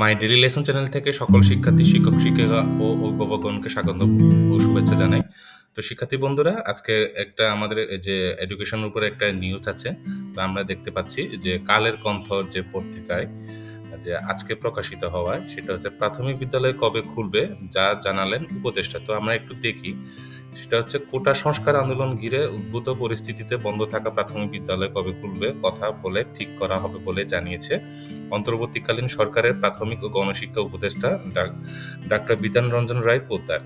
My daily lesson channel থেকে সকল শিক্ষার্থী, শিক্ষক, শিক্ষিকা ও অভিভাবকগণকে স্বাগত ও শুভেচ্ছা জানাই। তো শিক্ষার্থী বন্ধুরা, আজকে একটা আমাদের যে এডুকেশনের উপরে একটা নিউজ আছে, তো আমরা দেখতে পাচ্ছি যে কালের কণ্ঠ যে পত্রিকায় যে আজকে প্রকাশিত হওয়ায়, সেটা হচ্ছে প্রাথমিক বিদ্যালয় কবে খুলবে, যা জানালেন উপদেষ্টা। তো আমরা একটু দেখি সেটা হচ্ছে কোটা সংস্কার আন্দোলন ঘিরে উদ্ভূত পরিস্থিতিতে বন্ধ থাকা প্রাথমিক বিদ্যালয় কবে খুলবে কথা বলে ঠিক করা হবে বলে জানিয়েছে অন্তর্বর্তীকালীন সরকারের প্রাথমিক ও গণশিক্ষা উপদেষ্টা ডাক্তার বিধান রঞ্জন রায় পোদ্দার।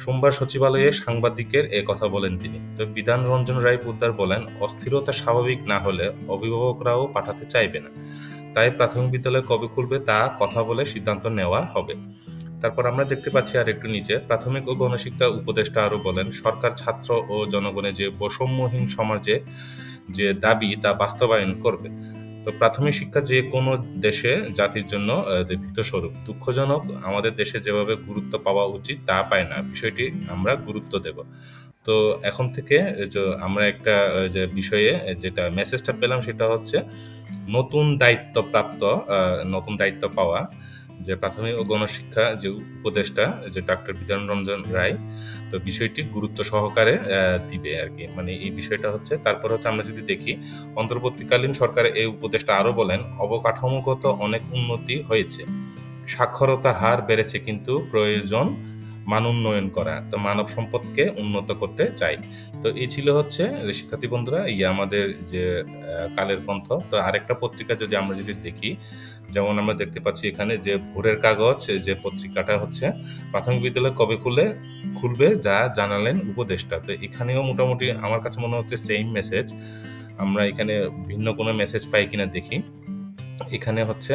সোমবার সচিবালয়ে সাংবাদিকের এ কথা বলেন তিনি। তো বিধান রঞ্জন রায় পোদ্দার বলেন, অস্থিরতা স্বাভাবিক না হলে অভিভাবকরাও পাঠাতে চাইবে না। তাই প্রাথমিক বিদ্যালয় কবে খুলবে তা কথা বলে সিদ্ধান্ত নেওয়া হবে। তারপর আমরা দেখতে পাচ্ছি আর একটু নিচে, প্রাথমিক ও গণশিক্ষা উপদেষ্টা আরও বলেন, সরকার, ছাত্র ও জনগণের যে বৈষম্যহীন সমাজে যে দাবি তা বাস্তবায়ন করবে। তো প্রাথমিক শিক্ষা যে কোনো দেশে জাতির জন্য ভীতস্বরূপ, দুঃখজনক। আমাদের দেশে যেভাবে গুরুত্ব পাওয়া উচিত তা পায় না, বিষয়টি আমরা গুরুত্ব দেব। তো এখন থেকে আমরা একটা যে বিষয়ে যেটা মেসেজটা পেলাম সেটা হচ্ছে, নতুন দায়িত্বপ্রাপ্ত নতুন দায়িত্ব পাওয়া যে প্রাথমিক ও গণশিক্ষা যে উপদেষ্টা, যে ডাক্তার বিধান রঞ্জন রায়, তো বিষয়টি গুরুত্ব সহকারে দিবে আর কি মানে এই বিষয়টা হচ্ছে, তারপর হচ্ছে আমরা যদি দেখি, অন্তর্বর্তীকালীন সরকার এই উপদেষ্টা আরও বলেন, অবকাঠামোগত অনেক উন্নতি হয়েছে। সাক্ষরতা হার বেড়েছে কিন্তু প্রয়োজন মান উন্নয়ন করা, তো মানব সম্পদকে উন্নত করতে চাই। তো এই ছিল হচ্ছে শিক্ষার্থী বন্ধুরা ইয়ে আমাদের যে কালের কণ্ঠ তো আরেকটা পত্রিকা যদি আমরা যদি দেখি, যেমন আমরা দেখতে পাচ্ছি এখানে যে ভোরের কাগজ যে পত্রিকাটা হচ্ছে, প্রাথমিক বিদ্যালয় কবে খুলে, খুলবে যা জানালেন উপদেষ্টা। তো এখানেও মোটামুটি আমার কাছে মনে হচ্ছে সেম মেসেজ আমরা এখানে ভিন্ন কোনো মেসেজ পাই কিনা দেখি। এখানে হচ্ছে,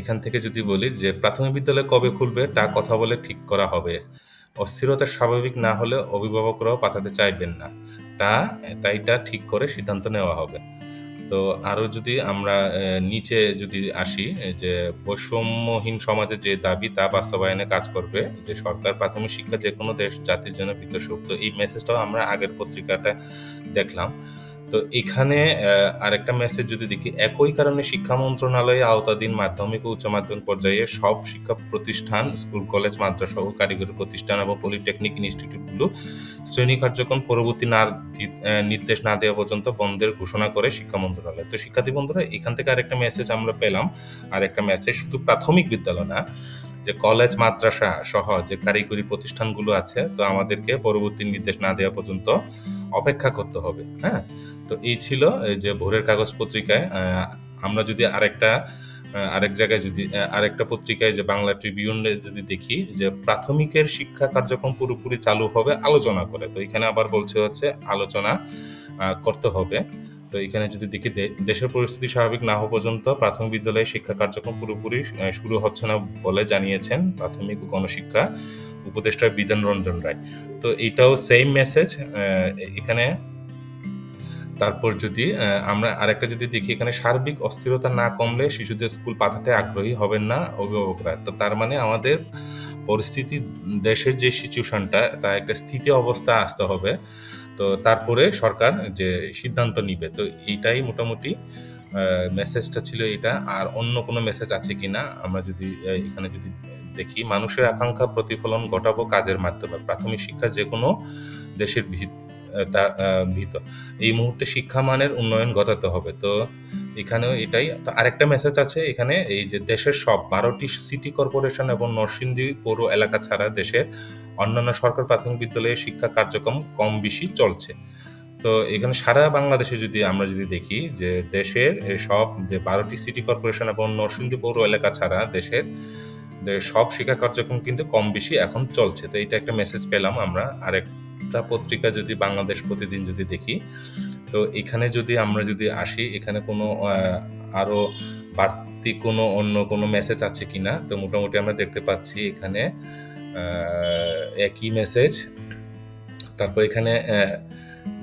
এখান থেকে যদি বলি যে প্রাথমিক বিদ্যালয় কবে খুলবে, তা কথা বলে ঠিক করা হবে। অস্থিরতা স্বাভাবিক না হলে অভিভাবকরাও পাঠাতে চাইবেন না। তা তাইটা ঠিক করে সিদ্ধান্ত নেওয়া হবে। তো আরও যদি আমরা নিচে যদি আসি যে বৈষম্যহীন সমাজে যে দাবি, তা বাস্তবায়নে কাজ করবে যে সরকার, প্রাথমিক শিক্ষা যে কোনো দেশ, জাতির জন্য তো এই মেসেজটাও আমরা আগের পত্রিকাটা দেখলাম। তো এখানে আরেকটা মেসেজ যদি দেখি, একই কারণে শিক্ষা মন্ত্রণালয়ে আওতাধীন মাধ্যমিক ও উচ্চ মাধ্যমিক পর্যায়ে সব শিক্ষা প্রতিষ্ঠান, স্কুল, কলেজ মাদ্রাসা ও কারিগরি প্রতিষ্ঠান এবং পলিটেকনিক ইনস্টিটিউটগুলো শ্রেণি কার্যক্রম পরবর্তী না নির্দেশ না দেওয়া পর্যন্ত বন্ধের ঘোষণা করে শিক্ষা মন্ত্রণালয়। তো শিক্ষার্থী বন্ধুরা, এখান থেকে আরেকটা মেসেজ আমরা পেলাম। আরেকটা মেসেজ শুধু প্রাথমিক বিদ্যালয় না, যে কলেজ, মাদ্রাসা সহ যে কারিগরি প্রতিষ্ঠানগুলো আছে, তো আমাদেরকে পরবর্তী নির্দেশ না দেওয়া পর্যন্ত অপেক্ষা করতে হবে হ্যাঁ? তো এই ছিল যে ভোরের কাগজ পত্রিকায় আমরা যদি আরেকটা আরেক জায়গায় যদি আরেকটা পত্রিকায় যে বাংলা ট্রিবিউনে যদি দেখি যে প্রাথমিকের শিক্ষা কার্যক্রম পুরোপুরি চালু হবে আলোচনা করে। তো এখানে আবার বলছে হচ্ছে আলোচনা করতে হবে। তো এখানে যদি দেখি দেশের পরিস্থিতি স্বাভাবিক না হওয়া পর্যন্ত প্রাথমিক বিদ্যালয়ে শিক্ষা কার্যক্রম পুরোপুরি শুরু হচ্ছে না বলে জানিয়েছেন প্রাথমিক ও গণশিক্ষা উপদেষ্টা বিধান রঞ্জন রায়। তো এটাও সেম মেসেজ এখানে তারপর যদি আমরা আরেকটা যদি দেখি, এখানে সার্বিক অস্থিরতা না কমলে শিশুদের স্কুল পাঠাতে আগ্রহী হবেন না অভিভাবকরা। তো তার মানে আমাদের পরিস্থিতি, দেশের যে সিচুয়েশনটা তা একটা স্থিতি অবস্থা আসতে হবে। তো তারপরে সরকার যে সিদ্ধান্ত নিবে, তো এইটাই মোটামুটি মেসেজটা ছিল এটা। আর অন্য কোনো মেসেজ আছে কি না আমরা যদি এখানে যদি দেখি, মানুষের আকাঙ্ক্ষা প্রতিফলন ঘটাবো কাজের মাধ্যমে। প্রাথমিক শিক্ষা যে কোনো দেশের তার ভিতর এই মুহূর্তে শিক্ষা মানের উন্নয়ন ঘটাতে হবে। তো এখানেও এটাই। তো আরেকটা মেসেজ আছে এখানে, এই যে দেশের সব বারোটি সিটি কর্পোরেশন এবং নরসিংদী পৌর এলাকা ছাড়া দেশের অন্যান্য সরকার প্রাথমিক বিদ্যালয়ে শিক্ষা কার্যক্রম কম বেশি চলছে। তো এখানে সারা বাংলাদেশে যদি আমরা যদি দেখি যে দেশের সব যে বারোটি সিটি কর্পোরেশন এবং নরসিংদী পৌর এলাকা ছাড়া দেশের সব শিক্ষা কার্যক্রম কিন্তু কম বেশি এখন চলছে। তো এটা একটা মেসেজ পেলাম আমরা। আরেক একটা পত্রিকা যদি বাংলাদেশ প্রতিদিন যদি দেখি, তো এখানে যদি আমরা যদি আসি, এখানে কোনো আরও বাড়তি কোনো অন্য কোনো মেসেজ আছে কিনা, তো মোটামুটি আমরা দেখতে পাচ্ছি এখানে একই মেসেজ তারপর এখানে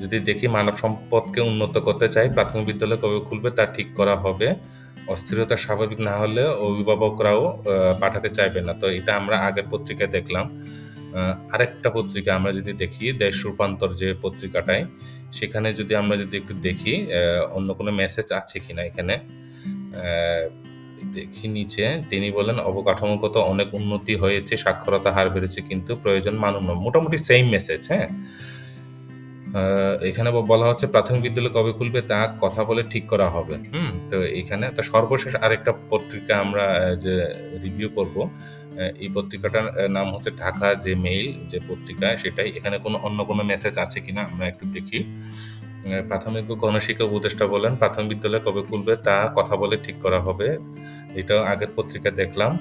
যদি দেখি মানব সম্পদকে উন্নত করতে চাই, প্রাথমিক বিদ্যালয় কবে খুলবে তা ঠিক করা হবে। অস্থিরতা স্বাভাবিক না হলে অভিভাবকরাও পাঠাতে চাইবে না। তো এটা আমরা আগের পত্রিকায় দেখলাম। আরেকটা পত্রিকা আমরা যদি দেখি, দেশ রূপান্তর যে পত্রিকাটায়, সেখানে যদি আমরা যদি একটু দেখি অন্য কোনো মেসেজ আছে কিনা এখানে? দেখি নিচে, তিনি বলেন, অবকাঠামোগত অনেক উন্নতি হয়েছে, সাক্ষরতা হার বেড়েছে, কিন্তু প্রয়োজন মানব মোটামুটি সেম মেসেজ হ্যাঁ? এখানে বলা হচ্ছে, প্রাথমিক বিদ্যালয় কবে খুলবে তা কথা বলে ঠিক করা হবে। হুম, তো এখানে তো সর্বশেষ আরেকটা পত্রিকা আমরা যে রিভিউ করব এই পত্রিকাটার নাম হচ্ছে ঢাকা যে মেইল যে পত্রিকা সেটাই। এখানে কোনো, অন্য কোনো মেসেজ আছে কিনা আমরা একটু দেখি। প্রাথমিক ও গণশিক্ষা উপদেষ্টা বলেন, প্রাথমিক বিদ্যালয় কবে খুলবে, তা কথা বলে ঠিক করা হবে। এটাও আগের পত্রিকা দেখলাম।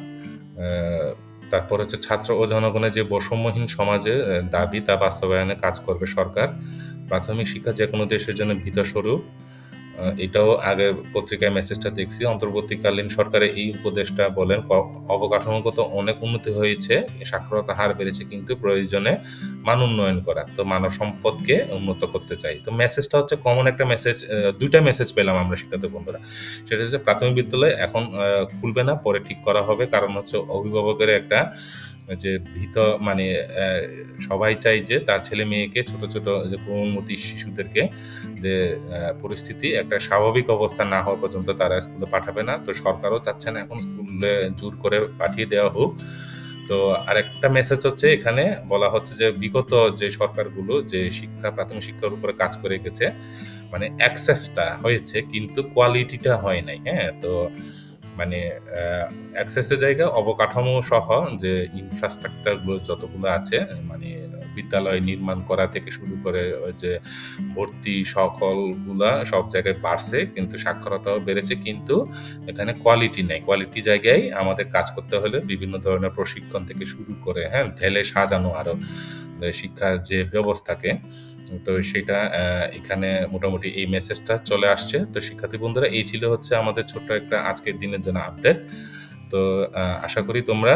তারপর হচ্ছে ছাত্র ও জনগণের যে বৈষম্যহীন সমাজে দাবি, তা বাস্তবায়নে কাজ করবে সরকার। প্রাথমিক শিক্ষা যে কোনো দেশের জন্য ভিতস্বরূপ। এটাও আগের পত্রিকায় মেসেজটা দেখছি। অন্তর্বর্তীকালীন সরকারের এই উপদেশটা বলেন অবকাঠামোগত অনেক উন্নতি হয়েছে সাক্ষরতা হার বেড়েছে, কিন্তু প্রয়োজনে মান উন্নয়ন করা, তো মানব সম্পদকে উন্নত করতে চাই। তো মেসেজটা হচ্ছে কমন একটা মেসেজ দুইটা মেসেজ পেলাম আমরা শিক্ষার্থী বন্ধুরা। সেটা হচ্ছে প্রাথমিক বিদ্যালয় এখন খুলবে না, পরে ঠিক করা হবে। কারণ হচ্ছে অভিভাবকের একটা যে ভীত মানে সবাই চাই যে তার ছেলে মেয়েকে, ছোট ছোট যে কোমলমতি শিশুদেরকে যে পরিস্থিতি একটা স্বাভাবিক অবস্থা না হওয়া পর্যন্ত তারা স্কুলে পাঠাবে না। তো সরকারও চাচ্ছে না এখন স্কুলে জোর করে পাঠিয়ে দেওয়া হোক। তো আরেকটা মেসেজ হচ্ছে এখানে, বলা হচ্ছে যে বিগত যে সরকারগুলো যে শিক্ষা, প্রাথমিক শিক্ষার উপরে কাজ করে গেছে মানে অ্যাক্সেসটা হয়েছে, কিন্তু কোয়ালিটিটা হয় নাই হ্যাঁ? তো মানে অ্যাক্সেসের জায়গায় অবকাঠামো সহ যে ইনফ্রাস্ট্রাকচারগুলো যতগুলো আছে মানে বিদ্যালয় নির্মাণ করা থেকে শুরু করে যে ভর্তি সকলগুলা সব জায়গায় বাড়ছে, কিন্তু সাক্ষরতাও বেড়েছে, কিন্তু এখানে কোয়ালিটি নেই। কোয়ালিটি জায়গায় আমাদের কাজ করতে হলে বিভিন্ন ধরনের প্রশিক্ষণ থেকে শুরু করে হ্যাঁ ঢেলে সাজানো আরও যে শিক্ষার যে ব্যবস্থাকে তো সেটা এখানে মোটামুটি এই মেসেজটা চলে আসছে। তো শিক্ষার্থী বন্ধুরা, এই ছিল হচ্ছে আমাদের ছোট্ট একটা আজকের দিনের জন্য আপডেট তো আশা করি তোমরা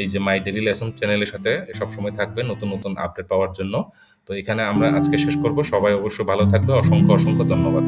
এই যে মাই ডেলি লেসন চ্যানেলের সাথে সবসময় থাকবে নতুন নতুন আপডেট পাওয়ার জন্য। তো এখানে আমরা আজকে শেষ করব। সবাই অবশ্যই ভালো থাকবে। অসংখ্য অসংখ্য ধন্যবাদ।